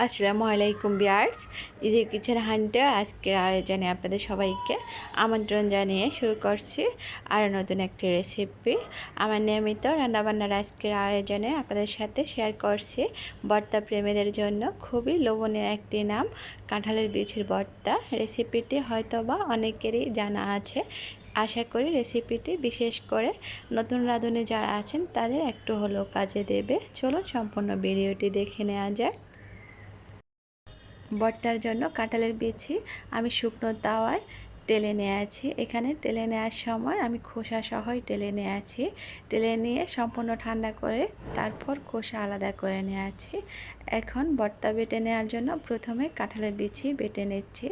আসসালামু আলাইকুম বিয়ার্স। Easy kitchen হান্টে, আজকের আয়োজনে আপনাদের সবাইকে আমন্ত্রণ জানিয়ে শুরু করছি আরও নতুন একটি রেসিপি আমার নিয়মিত রান্নাবান্নার আজকের আয়োজনে আপনাদের সাথে শেয়ার করছি বর্তা প্রেমীদের জন্য খুবই লোভনীয় একটি নাম, কাঁঠালের বীজের বর্তা। রেসিপিটি হয়তোবা অনেকেরই জানা আছে। আশা করি রেসিপিটি বিশেষ করে নতুন রাঁধুনি যারা আছেন, তাদের একটু হলেও কাজে দেবে। চলুন সম্পূর্ণ ভিডিওটি দেখে নেওয়া যাক। ভর্তার জন্য কাঁঠালের বিচি আমি শুকনো তাওয়ায় টেলে নিয়ে আছি। এখানে টেলে নেওয়ার সময় আমি খোসা সহই টেলে নিয়ে আছি। টেলে নিয়ে সম্পূর্ণ ঠান্ডা করে তারপর খোসা আলাদা করে নিয়ে আছি। এখন ভর্তা বেটে নেওয়ার জন্য প্রথমে কাঁঠালের বিচি বেটে নিচ্ছি।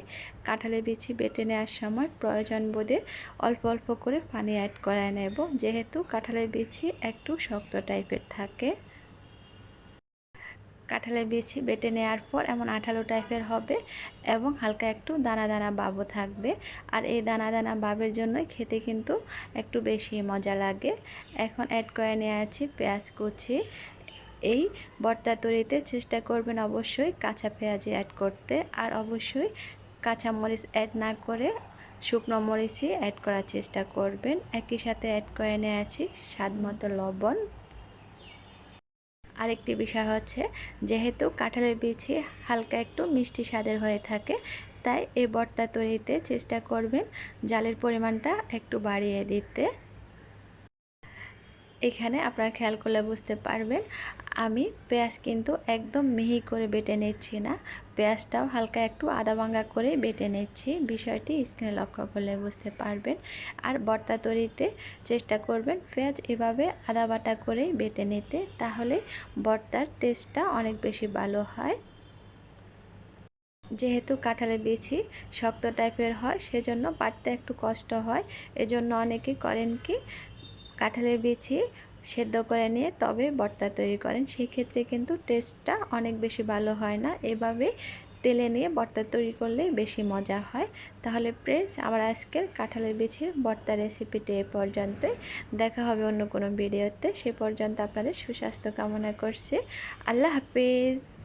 কাঁঠালের বিচি বেটে নেওয়ার সময় প্রয়োজন বোধে অল্প অল্প করে পানি অ্যাড করে নেব। যেহেতু কাঁঠালের বিচি একটু শক্ত টাইপের থাকে। কাঁঠালের বিচি বেটে নেওয়ার পর এমন আঠালো টাইপের হবে এবং হালকা একটু দানা দানা বাবও থাকবে। আর এই দানা দানা বাবের জন্যই খেতে কিন্তু একটু বেশি মজা লাগে। এখন অ্যাড করে নিয়ে আছি পেঁয়াজ কুচি। এই বর্তা তৈরিতে চেষ্টা করবেন অবশ্যই কাঁচা পেঁয়াজি অ্যাড করতে। আর অবশ্যই কাঁচা মরিচ অ্যাড না করে শুকনো মরিচই অ্যাড করার চেষ্টা করবেন। একই সাথে অ্যাড করে নিয়ে আছি স্বাদ মতো লবণ। আরেকটি বিষয় হচ্ছে, যেহেতু কাঁঠালের বিচি হালকা একটু মিষ্টি স্বাদের হয়ে থাকে, তাই এই বর্তা তৈরিতে চেষ্টা করবেন জালের পরিমাণটা একটু বাড়িয়ে দিতে। এখানে আপনারা খেয়াল করলে বুঝতে পারবেন, আমি পেঁয়াজ কিন্তু একদম মিহি করে বেটে নিচ্ছি না। পেঁয়াজটাও হালকা একটু আদা ভাঙ্গা করে বেটে নিচ্ছি। বিষয়টি স্ক্রিনে লক্ষ্য করলে বুঝতে পারবেন। আর বর্তা তৈরিতে চেষ্টা করবেন পেঁয়াজ এভাবে আদা বাটা করেই বেটে নিতে, তাহলে বর্তার টেস্টটা অনেক বেশি ভালো হয়। যেহেতু কাঁঠালের বিচি শক্ত টাইপের হয়, সেজন্য পাটতে একটু কষ্ট হয়। এজন্য অনেকে করেন কি কাঁঠালের বিচি সেদ্ধ করে নিয়ে তবে ভর্তা তৈরি করেন। সেই ক্ষেত্রে কিন্তু টেস্টটা অনেক বেশি ভালো হয় না। এভাবে তেলে নিয়ে ভর্তা তৈরি করলেই বেশি মজা হয়। তাহলে প্রেস আমার আজকের কাঁঠালের বিচির ভর্তা রেসিপিটি এ পর্যন্ত দেখা হবে অন্য কোনো ভিডিওতে সে পর্যন্ত আপনাদের সুস্বাস্থ্য কামনা করছি। আল্লাহ হাফিজ।